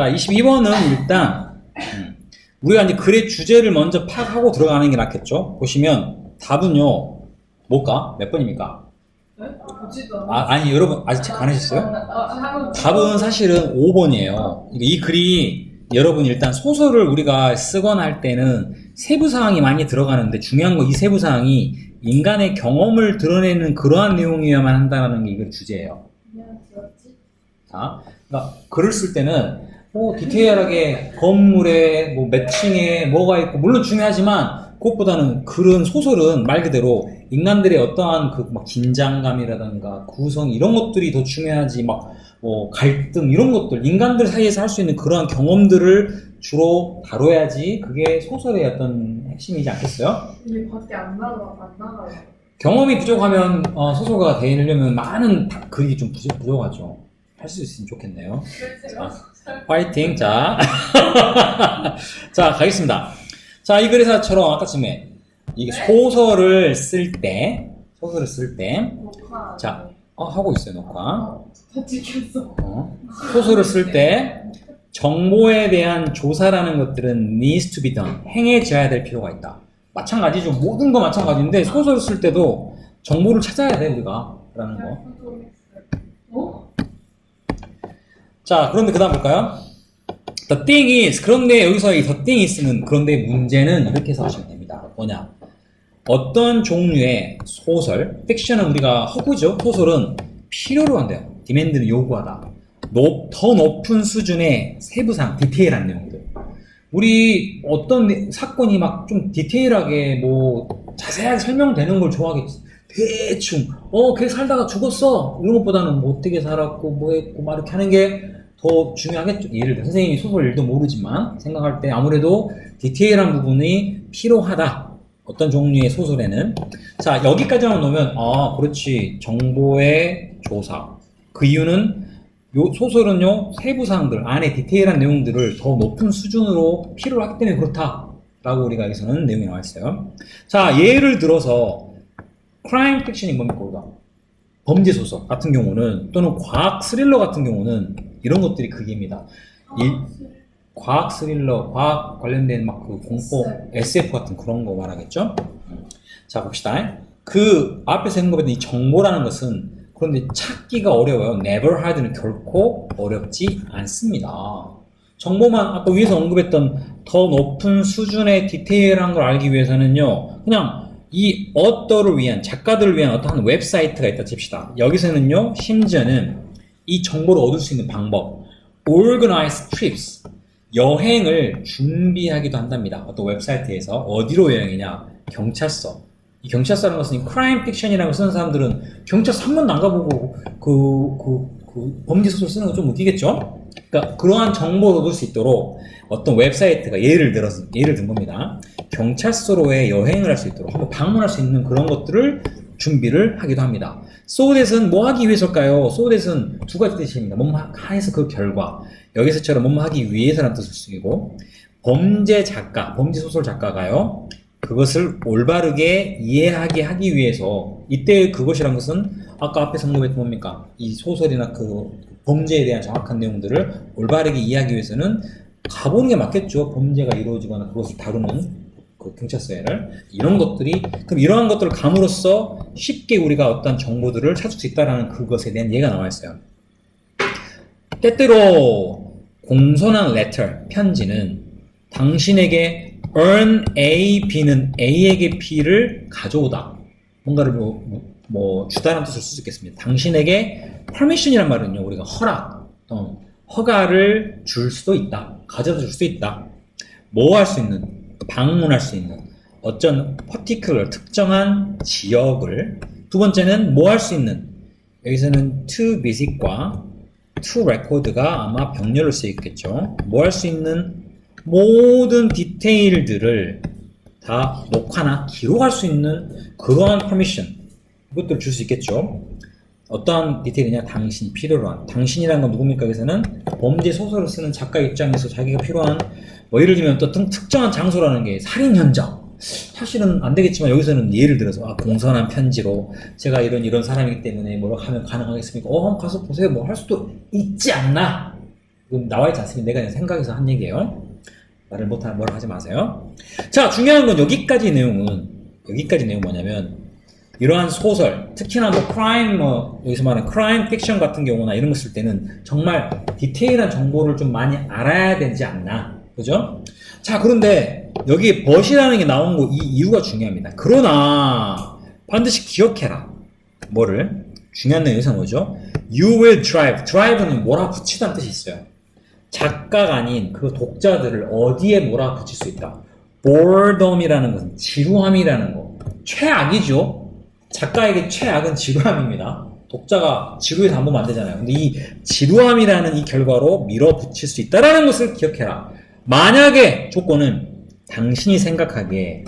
자, 22번은 일단 음, 우리가 이제 글의 주제를 먼저 파악하고 들어가는 게 낫겠죠? 보시면 답은요. 뭘까? 몇 번입니까? 네? 아, 아니 여러분 아직 체크 안 하셨어요? 아, 한번 답은 사실은 5번이에요. 이 글이 여러분 일단 소설을 우리가 쓰거나 할 때는 세부 사항이 많이 들어가는데 중요한 건이 세부 사항이 인간의 경험을 드러내는 그러한 내용이어야만 한다는 게 이거 주제예요. 자, 그러니까 글을 쓸 때는 뭐 디테일하게 건물에 뭐몇 층에 뭐가 있고 물론 중요하지만 그것보다는 글은 소설은 말 그대로 인간들의 어떠한 그 막 긴장감이라든가 구성 이런 것들이 더 중요하지 막 뭐 갈등 이런 것들 인간들 사이에서 할 수 있는 그러한 경험들을 주로 다뤄야지 그게 소설의 어떤 핵심이지 않겠어요? 근데 밖에 안 나가 안 나가요. 경험이 부족하면 어, 소설가가 되려면 많은 다- 글이 좀 부족, 부족하죠. 할 수 있으면 좋겠네요. 그 파이팅. 자. 자, 가겠습니다. 자, 이 글에서처럼 아까 전에 이게 소설을 쓸 때, 소설을 쓸 때. 자. 어, 하고 있어요, 녹화. 다 찍혔어. 어, 소설을 쓸 때, 정보에 대한 조사라는 것들은 needs to be done. 행해져야 될 필요가 있다. 마찬가지죠. 모든 거 마찬가지인데, 소설을 쓸 때도 정보를 찾아야 돼, 우리가. 라는 거. 어? 자, 그런데 그 다음 볼까요? The thing is, 그런데 여기서 이 the thing is는 그런데 문제는 이렇게 해석하시면 됩니다. 뭐냐? 어떤 종류의 소설, 픽션은 우리가 허구죠. 소설은 필요로 한대요. 디맨드는 요구하다. 높, 더 높은 수준의 세부상, 디테일한 내용들. 우리 어떤 내- 사건이 막 좀 디테일하게 뭐 자세하게 설명되는 걸 좋아하겠지. 대충, 어, 걔 살다가 죽었어. 이런 것보다는 뭐 어떻게 살았고, 뭐 했고, 막 이렇게 하는 게 더 중요하겠죠. 예를 들어, 선생님이 소설 일도 모르지만 생각할 때 아무래도 디테일한 부분이 필요하다. 어떤 종류의 소설에는. 자, 여기까지만 놓으면, 아, 그렇지. 정보의 조사. 그 이유는 요 소설은요, 세부 사항들, 안에 디테일한 내용들을 더 높은 수준으로 필요로 하기 때문에 그렇다. 라고 우리가 여기서는 내용이 나와 있어요. 자, 예를 들어서, 크라임 뭡니까, 우리가? 범죄 소설 같은 경우는, 또는 과학 스릴러 같은 경우는 이런 것들이 극입니다. 일- 과학 스릴러, 과학 관련된 막 그 공포, SF 같은 그런 거 말하겠죠? 음. 자, 봅시다. 그 앞에서 언급했던 이 정보라는 것은 그런데 찾기가 어려워요. never hard는 결코 어렵지 않습니다. 정보만 아까 위에서 언급했던 더 높은 수준의 디테일한 걸 알기 위해서는요. 그냥 이 어떠를 위한 작가들을 위한 어떠한 웹사이트가 있다 칩시다. 여기서는요. 심지어는 이 정보를 얻을 수 있는 방법 organize trips 여행을 준비하기도 한답니다. 어떤 웹사이트에서 어디로 여행이냐 경찰서 이 경찰서라는 것은 크라임 픽션이라는 걸 쓰는 사람들은 경찰서 한 번도 안 가보고 그, 그, 그 범죄 소설 쓰는 거좀 웃기겠죠? 그러니까 그러한 정보를 얻을 수 있도록 어떤 웹사이트가 예를 들어서 예를 든 겁니다. 경찰서로의 여행을 할 수 있도록 한번 방문할 수 있는 그런 것들을 준비를 하기도 합니다. 소댓은 뭐 하기 위해서일까요? 소댓은 두 가지 뜻입니다. 뭐뭐 해서 그 결과 여기서처럼 뭐뭐 하기 위해서라는 뜻을 쓰이고 범죄 작가, 범죄 소설 작가가요. 그것을 올바르게 이해하게 하기 위해서 이때 그것이란 것은 아까 앞에 언급했던 뭡니까? 이 소설이나 그 범죄에 대한 정확한 내용들을 올바르게 이해하기 위해서는 가보는 게 맞겠죠. 범죄가 이루어지거나 그것을 다루는 그 경찰서에를 이런 것들이 그럼 이러한 것들을 감으로써 쉽게 우리가 어떤 정보들을 찾을 수 있다라는 그것에 대한 예가 나와 있어요. 때때로 공손한 letter 편지는 당신에게 earn A, B는 A에게 B를 가져오다. 뭔가를 뭐, 뭐, 뭐 주다라는 뜻을 쓸 수 있겠습니다. 당신에게 permission이란 말은요, 우리가 허락, 어, 허가를 줄 수도 있다. 가져다 줄 수도 있다. 뭐 할 수 있는, 방문할 수 있는, 어쩐 particular, 특정한 지역을. 두 번째는 뭐 할 수 있는, 여기서는 to visit과 to record가 아마 병렬로 쓰였겠죠. 뭐 할 수 있는 모든 디테일들을 다 녹화나 기록할 수 있는 그러한 퍼미션 이것들을 줄수 있겠죠. 어떠한 디테일이냐? 당신이 필요로 한. 당신이라는 건 누굽니까? 여기서는 범죄 소설을 쓰는 작가 입장에서 자기가 필요한 뭐 예를 들면 또 특- 특정한 장소라는 게 살인 현장. 사실은 안 되겠지만 여기서는 예를 들어서 아, 공선한 편지로 제가 이런 이런 사람이기 때문에 뭐라고 하면 가능하겠습니까? 어, 가서 보세요. 뭐 할 수도 있지 않나? 이건 나와 있지 않습니다. 내가 생각해서 한 얘기예요. 말을 못하 뭐라 하지 마세요. 자, 중요한 건 여기까지 내용은 여기까지 내용 뭐냐면 이러한 소설, 특히나 뭐 크라임 뭐 여기서 말하는 크라임 픽션 같은 경우나 이런 거 쓸 때는 정말 디테일한 정보를 좀 많이 알아야 되지 않나, 그죠? 자, 그런데 여기 벗이라는 게 나온 거 이 이유가 중요합니다. 그러나 반드시 기억해라. 뭐를? 중요한 내용이 뭐죠? You will drive. drive는 뭐라 붙이다는 뜻이 있어요. 작가가 아닌 그 독자들을 어디에 몰아붙일 수 있다. boredom이라는 것은 지루함이라는 거. 최악이죠. 작가에게 최악은 지루함입니다. 독자가 지루해서 안 보면 안 되잖아요. 근데 이 지루함이라는 이 결과로 밀어붙일 수 있다라는 것을 기억해라. 만약에 조건은 당신이 생각하기에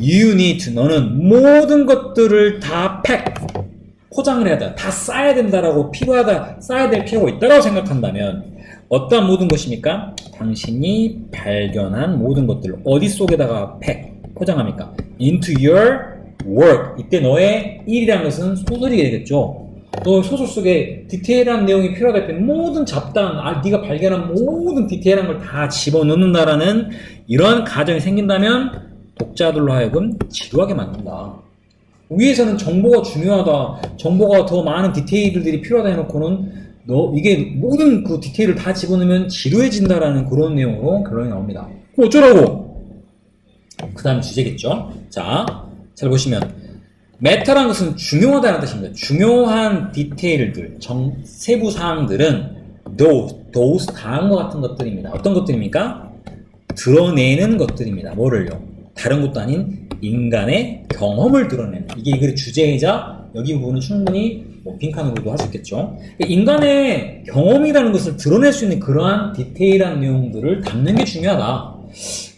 you need 너는 모든 것들을 다 팩, 포장을 해야 돼. 다 쌓아야 된다라고 필요하다, 쌓아야 될 필요가 있다라고 생각한다면 어떠한 모든 것입니까? 당신이 발견한 모든 것들을 어디 속에다가 팩, 포장합니까? into your work. 이때 너의 일이라는 것은 소설이 되겠죠. 너 소설 속에 디테일한 내용이 필요하다 때 모든 잡다한, 아, 네가 발견한 모든 디테일한 걸 다 집어넣는다라는 이런 가정이 생긴다면 독자들로 하여금 지루하게 만든다. 위에서는 정보가 중요하다. 정보가 더 많은 디테일들이 필요하다 해놓고는 너 이게 모든 그 디테일을 다 집어넣으면 지루해진다라는 그런 내용으로 결론이 나옵니다. 어쩌라고? 그 다음 주제겠죠. 자, 잘 보시면 메타라는 것은 중요하다는 뜻입니다. 중요한 디테일들, 정, 세부 사항들은 those, those 다음과 같은 것들입니다. 어떤 것들입니까? 드러내는 것들입니다. 뭐를요? 다른 것도 아닌 인간의 경험을 드러내는 이게 이 글의 주제이자 여기 부분은 충분히 뭐 빈칸으로도 할 수 있겠죠. 그러니까 인간의 경험이라는 것을 드러낼 수 있는 그러한 디테일한 내용들을 담는 게 중요하다.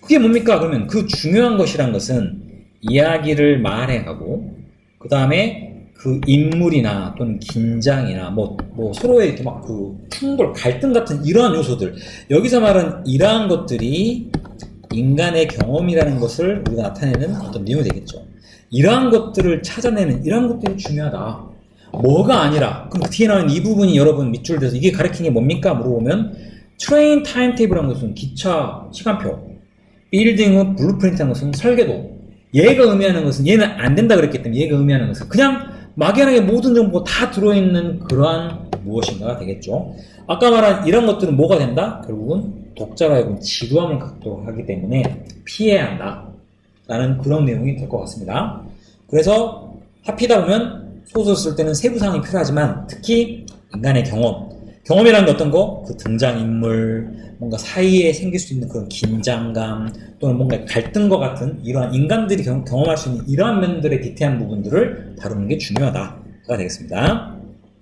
그게 뭡니까? 그러면 그 중요한 것이란 것은 이야기를 말해가고 그 다음에 그 인물이나 또는 긴장이나 뭐, 뭐 서로의 이렇게 막 그 충돌, 갈등 같은 이러한 요소들 여기서 말하는 이러한 것들이 인간의 경험이라는 것을 우리가 나타내는 어떤 내용이 되겠죠. 이러한 것들을 찾아내는 이러한 것들이 중요하다. 뭐가 아니라 그럼 그 뒤에 나오는 이 부분이 여러분 밑줄 대서 이게 가리키는 게 뭡니까 물어보면 트레인 타임테이블이라는 것은 기차 시간표 빌딩은 블루프린트라는 것은 설계도 얘가 의미하는 것은 얘는 안 된다 그랬기 때문에 얘가 의미하는 것은 그냥 막연하게 모든 정보가 다 들어있는 그러한 무엇인가가 되겠죠. 아까 말한 이런 것들은 뭐가 된다? 결국은 독자가 하여금 지루함을 갖도록 하기 때문에 피해야 한다. 라는 그런 내용이 될 것 같습니다. 그래서 합히다 보면 소설 쓸 때는 세부사항이 필요하지만 특히 인간의 경험, 경험이라는 게 어떤 거? 그 등장인물, 뭔가 사이에 생길 수 있는 그런 긴장감, 또는 뭔가 갈등과 같은 이러한 인간들이 경, 경험할 수 있는 이러한 면들의 디테일한 부분들을 다루는 게 중요하다가 되겠습니다.